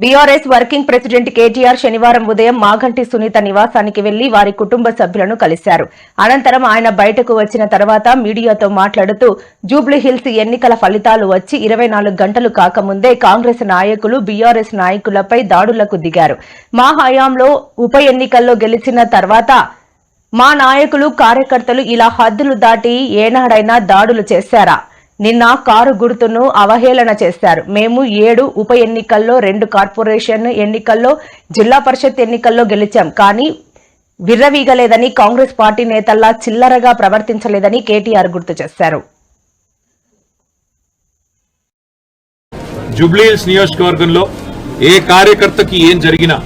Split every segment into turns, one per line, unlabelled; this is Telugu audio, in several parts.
బీఆర్ఎస్ వర్కింగ్ ప్రెసిడెంట్ కేటీఆర్ శనివారం ఉదయం మాగంటి సునీత నివాసానికి వెళ్ళి వారి కుటుంబ సభ్యులను కలిశారు. అనంతరం ఆయన బయటకు వచ్చిన తర్వాత మీడియాతో మాట్లాడుతూ జూబ్లీహిల్స్ ఎన్నికల ఫలితాలు వచ్చి ఇరవై నాలుగు గంటలు కాకముందే కాంగ్రెస్ నాయకులు బీఆర్ఎస్ నాయకులపై దాడులకు దిగారు. మా హయాంలో ఉప ఎన్నికల్లో గెలిచిన తర్వాత మా నాయకులు కార్యకర్తలు ఇలా హద్దులు దాటి ఏనాడైనా దాడులు చేశారా? నిన్న కారు గుర్తును అవహేళన చేశారు. మేము ఏడు ఉప ఎన్నికల్లో రెండు కార్పొరేషన్ ఎన్నికల్లో జిల్లా పరిషత్ ఎన్నికల్లో గెలిచాం. కానీ విర్రవీగలేదని కాంగ్రెస్ పార్టీ నేతల్లా చిల్లరగా ప్రవర్తించలేదని కేటీఆర్ గుర్తు చేశారు.
జూబ్లీహిల్స్ నియోజకవర్గంలో ఏ కార్యకర్తకి ఏం జరిగినా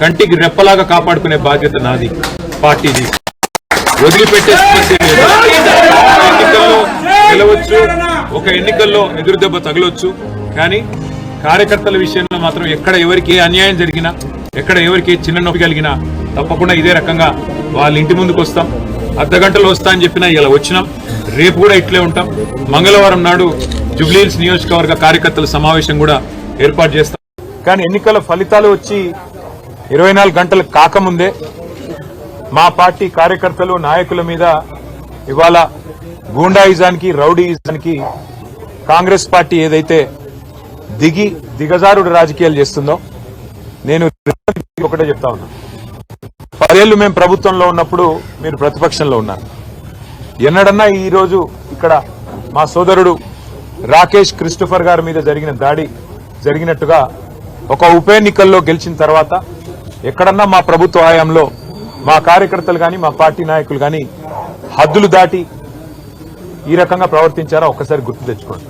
కంటికి రెప్పలాగా కాపాడుకునే బాధ్యత నాది పార్టీది వదిలిపెట్టే సమస్య లేదు. ఒక ఎన్నికల్లో ఎదురు దెబ్బ తగలొచ్చు కానీ కార్యకర్తల విషయంలో మాత్రం ఎక్కడ ఎవరికి ఏ అన్యాయం జరిగినా ఎక్కడ ఎవరికి ఏ చిన్న నొప్పి కలిగినా తప్పకుండా ఇదే రకంగా వాళ్ళ ఇంటి ముందుకు వస్తాం. అర్ధ గంటలో వస్తా అని చెప్పినా ఇలా వచ్చినాం. రేపు కూడా ఇట్లే ఉంటాం. మంగళవారం నాడు జుబ్లీహిల్స్ నియోజకవర్గ కార్యకర్తల సమావేశం కూడా ఏర్పాటు చేస్తాం. కానీ ఎన్నికల ఫలితాలు వచ్చి ఇరవై నాలుగు గంటలు కాకముందే మా పార్టీ కార్యకర్తలు నాయకుల మీద ఇవాళ గూండాయిజానికి రౌడీయిజానికి కాంగ్రెస్ పార్టీ ఏదైతే దిగి దిగజారుడు రాజకీయాలు చేస్తుందో నేను ఒకటే చెప్తా ఉన్నా. పదేళ్ళు మేము ప్రభుత్వంలో ఉన్నప్పుడు మీరు ప్రతిపక్షంలో ఉన్నారు. ఎన్నడన్నా ఈరోజు ఇక్కడ మా సోదరుడు రాకేష్ క్రిస్టోఫర్ గారి మీద జరిగిన దాడి జరిగినట్టుగా ఒక ఉప ఎన్నికల్లో గెలిచిన తర్వాత ఎక్కడన్నా మా ప్రభుత్వ హయాంలో మా కార్యకర్తలు కానీ మా పార్టీ నాయకులు కానీ హద్దులు దాటి ఈ రకంగా ప్రవర్తించారా? ఒక్కసారి గుర్తు తెచ్చుకోండి.